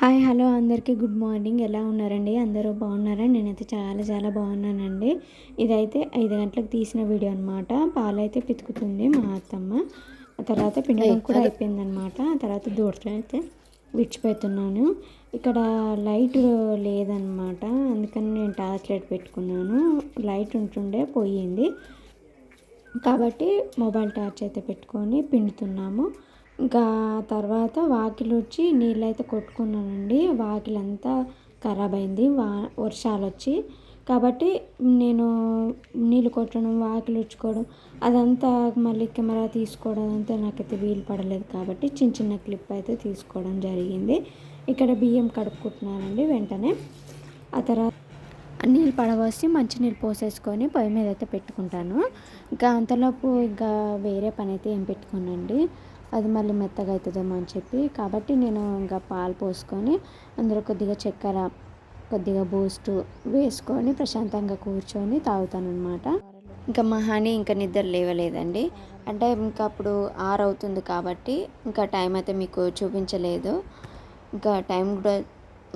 Hi hello అందరికీ good morning. ఎలా ఉన్నారండి? అందరూ బాగున్నారా? నేనైతే చాలా చాలా బాగున్నానండి. ఇదైతే ఐదు గంటలకు తీసిన వీడియో అనమాట పాలైతే పితుకుతుంది మా అత్తమ్మ. తర్వాత పిండడం కూడా అయిపోయిందనమాట తర్వాత దూడతో అయితే విడిచిపెడుతున్నాను. ఇక్కడ లైట్ లేదనమాట అందుకని నేను టార్చ్ లైట్ పెట్టుకున్నాను. లైట్ ఉంటుండే పోయింది. కాబట్టి మొబైల్ టార్చ్ అయితే పెట్టుకొని పిండుతున్నాము. ఇంకా తర్వాత వాకిలి వచ్చి నీళ్ళు అయితే కొట్టుకున్నానండి. వాకిలంతా ఖరాబ్ అయింది వా వర్షాలు వచ్చి కాబట్టి నేను నీళ్ళు కొట్టడం వాకిలి ఉచ్చుకోవడం అదంతా మళ్ళీ కెమెరా తీసుకోవడం అంతా నాకైతే వీలు పడలేదు కాబట్టి చిన్న చిన్న క్లిప్ అయితే తీసుకోవడం జరిగింది. ఇక్కడ బియ్యం కడుక్కుంటున్నానండి వెంటనే. ఆ తర్వాత నీళ్ళు పడవసి మంచినీళ్ళు పోసేసుకొని పొయ్యి మీద అయితే పెట్టుకుంటాను. ఇంకా అంతలోపు ఇంకా వేరే పని అయితే ఏం పెట్టుకోనండి. అది మళ్ళీ మెత్తగా అవుతుందేమో అని చెప్పి. కాబట్టి నేను ఇంకా పాలు పోసుకొని అందులో కొద్దిగా చక్కెర కొద్దిగా బూస్ట్ వేసుకొని ప్రశాంతంగా కూర్చొని తాగుతాను అనమాట ఇంకా మా హనీ ఇంకా నిద్ర లేవలేదండి. అంటే ఇంకా అప్పుడు ఆరు అవుతుంది కాబట్టి ఇంకా టైం అయితే మీకు చూపించలేదు. ఇంకా టైం కూడా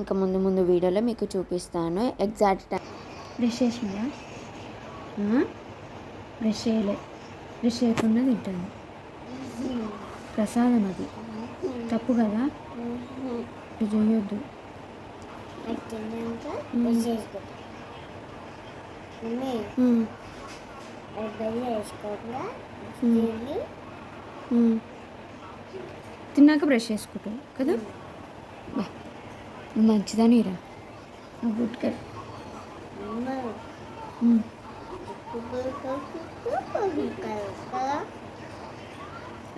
ఇంకా ముందు ముందు వీడియోలో మీకు చూపిస్తాను. ఎగ్జాక్ట్ టైం బ్రష్ చేసిందా? బ్రష్ చేయలే. బ్రష్ చేయకుండా తింటాను. ప్రసాదం అది తప్పు కదా ఇది చేయొద్దు తిన్నాక బ్రష్ చేసుకుంటావు కదా మంచిదని రా గుడ్ కట్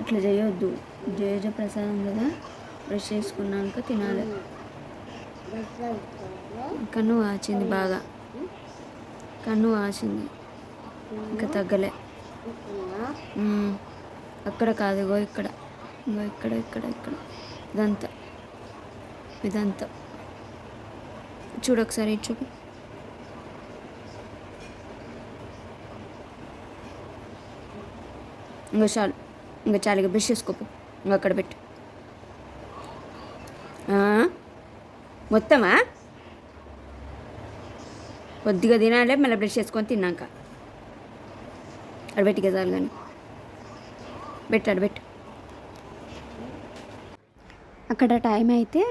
అట్లా చేయొద్దు. జయజ ప్రసాదం కదా? బ్రష్ చేసుకున్నాక తినాలి. కన్ను వాచింది బాగా. కన్ను వాచింది ఇంకా తగ్గలే. అక్కడ కాదు ఇగో ఇక్కడ. ఇగో ఇక్కడ ఇక్కడ ఇక్కడ. ఇదంతా. ఇదంతా. చూడు ఒకసారి చూపు. ఇంకా చాలు. ఇంకా చాలిగా బ్రష్ చేసుకోపు. ఇంకా అక్కడ పెట్టు. మొత్తమా? కొద్దిగా తినాలి మళ్ళీ బ్రష్ చేసుకొని తిన్నాక. అడబెట్టిగా చాలు కానీ. పెట్టు అడబెట్టు అక్కడ టైం అయితే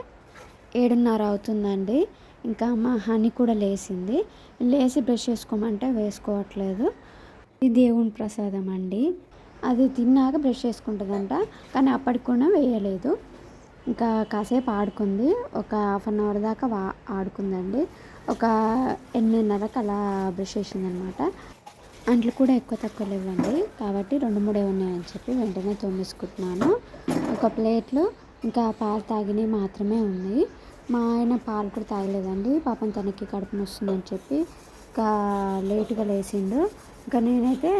ఏడున్నర అవుతుందండి. ఇంకా మా హనీ కూడా లేచింది లేచి బ్రష్ చేసుకోమంటే వేసుకోవట్లేదు. ఇది దేవుని ప్రసాదం అండి. అది తిన్నాక బ్రష్ చేసుకుంటుందంట. కానీ అప్పటికి కూడా వేయలేదు. ఇంకా కాసేపు ఆడుకుంది. ఒక హాఫ్ అన్ అవర్ దాకా వా ఆడుకుందండి. ఒక ఎనిమిదిన్నరకు అలా బ్రష్ చేసిందనమాట. అంట్లు కూడా ఎక్కువ తక్కువ లేవండి. కాబట్టి రెండు మూడే ఉన్నాయని చెప్పి వెంటనే తోమేసుకుంటున్నాను. ఒక ప్లేట్లో ఇంకా పాలు తాగినవి మాత్రమే ఉన్నాయి. మా ఆయన పాలు కూడా తాగలేదండి. పాపం తనకి కడుపు వస్తుందని చెప్పి ఇంకా లేటుగా లేచిండు. ఇంకా నేనైతే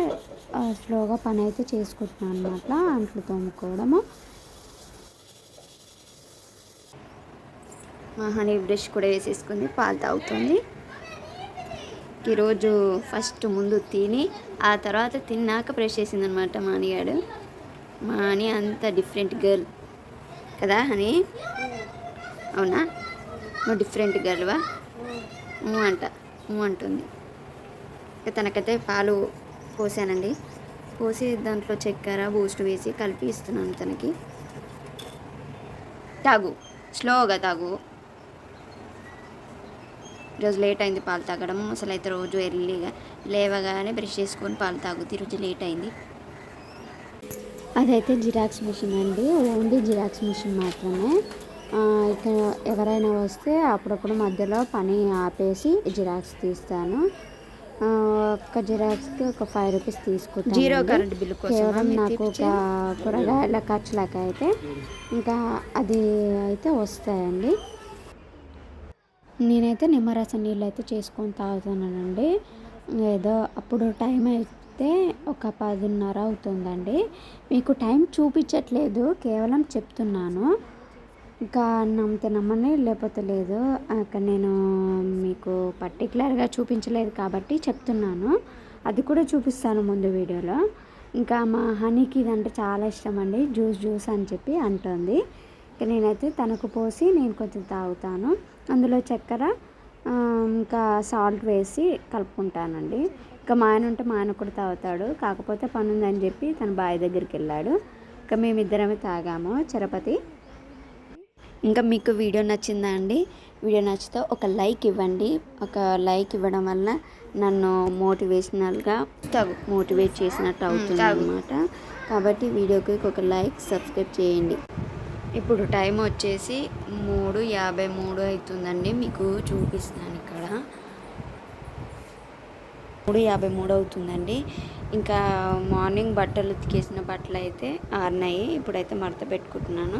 స్లోగా పని అయితే చేసుకుంటున్నాను అనమాట అంట్లు తోముకోవడము. మా హనీ బ్రష్ కూడా వేసేసుకుంది పాలు తాగుతుంది. ఈరోజు ఫస్ట్ ముందు తిని ఆ తర్వాత తిన్నాక బ్రష్ చేసిందనమాట మానిగాడు మాని అంత డిఫరెంట్ గర్ల్ కదా హనీ? అవునా? నువ్వు డిఫరెంట్ గర్ల్వా? అంట అంటుంది. తనకైతే పాలు పోసానండి. పోసి దాంట్లో చక్కెర బూస్ట్ వేసి కలిపి ఇస్తున్నాను తనకి. తాగు. స్లోగా తాగు. ఈరోజు లేట్ అయింది పాలు తాగడం అసలు అయితే రోజు ఎర్లీగా లేవగానే బ్రష్ చేసుకొని పాలు తాగుతుంది ఈరోజు లేట్ అయింది. అదైతే జిరాక్స్ మిషన్ అండి. ఓన్లీ జిరాక్స్ మిషన్ మాత్రమే. ఇక్కడ ఎవరైనా వస్తే అప్పుడప్పుడు మధ్యలో పని ఆపేసి జిరాక్స్ తీస్తాను. ఒక్క జిరాక్స్కి ఒక ఫైవ్ రూపీస్ తీసుకుంటాను జీరో కరెంట్ బిల్ కేవలం నాకు ఒక కూరగాయల ఖర్చులకు అయితే ఇంకా అది అయితే వస్తాయండి. నేనైతే నిమ్మరసం నీళ్ళు అయితే చేసుకొని తాగుతున్నానండి. ఏదో అప్పుడు టైం అయితే ఒక పదిన్నర అవుతుందండి. మీకు టైం చూపించట్లేదు కేవలం చెప్తున్నాను. ఇంకా నమ్మితే నమ్మని లేకపోతే లేదు. అక్కడ నేను మీకు పర్టికులర్గా చూపించలేదు కాబట్టి చెప్తున్నాను. అది కూడా చూపిస్తాను ముందు వీడియోలో. ఇంకా మా హనీకి ఇదంటే చాలా ఇష్టం అండి జ్యూస్ జ్యూస్ అని చెప్పి అంటుంది. ఇంకా నేనైతే తనకు పోసి నేను కొంచెం తాగుతాను. అందులో చక్కెర ఇంకా సాల్ట్ వేసి కలుపుకుంటానండి. ఇంకా మా ఆయన ఉంటే మా ఆయన కూడా తాగుతాడు. కాకపోతే పని ఉందని చెప్పి తన బావి దగ్గరికి వెళ్ళాడు. ఇంకా మేమిద్దరమే తాగాము చరపతి. ఇంకా మీకు వీడియో నచ్చిందా అండి? వీడియో నచ్చితే ఒక లైక్ ఇవ్వండి. ఒక లైక్ ఇవ్వడం వల్ల నన్ను మోటివేషనల్గా మోటివేట్ చేసినట్టు అవుతుంది అనమాట కాబట్టి వీడియోకి ఒక లైక్ సబ్స్క్రైబ్ చేయండి. ఇప్పుడు టైం వచ్చేసి మూడు యాభై మూడు అవుతుందండి. మీకు చూపిస్తాను ఇక్కడ. మూడు యాభై మూడు అవుతుందండి. ఇంకా మార్నింగ్ బట్టలు ఉతికేసిన బట్టలు అయితే ఆరినాయి. ఇప్పుడైతే మడత పెట్టుకుంటున్నాను.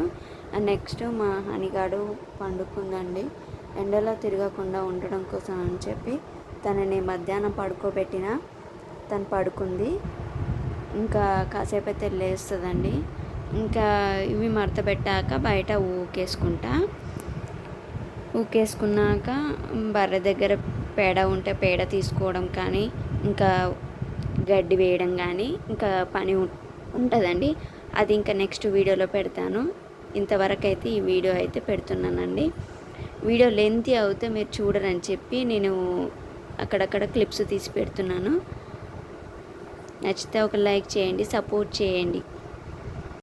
నెక్స్ట్ మా హనిగాడు పండుకుందండి. ఎండలో తిరగకుండా ఉండడం కోసం అని చెప్పి తనని మధ్యాహ్నం పడుకోబెట్టిన తను పడుకుంది. ఇంకా కాసేపు అయితే లేస్తుందండి. ఇంకా ఇవి మడత పెట్టాక బయట ఊకేసుకుంటా. ఊకేసుకున్నాక బర్రె దగ్గర పేడ ఉంటే పేడ తీసుకోవడం కానీ ఇంకా గడ్డి వేయడం కానీ ఇంకా పని ఉం- ఉంటుందండి. అది ఇంకా నెక్స్ట్ వీడియోలో పెడతాను. ఇంతవరకు అయితే ఈ వీడియో అయితే పెడుతున్నానండి. వీడియో లెంత్ అవుతే మీరు చూడరని చెప్పి నేను అక్కడక్కడ క్లిప్స్ తీసి పెడుతున్నాను. నచ్చితే ఒక లైక్ చేయండి సపోర్ట్ చేయండి.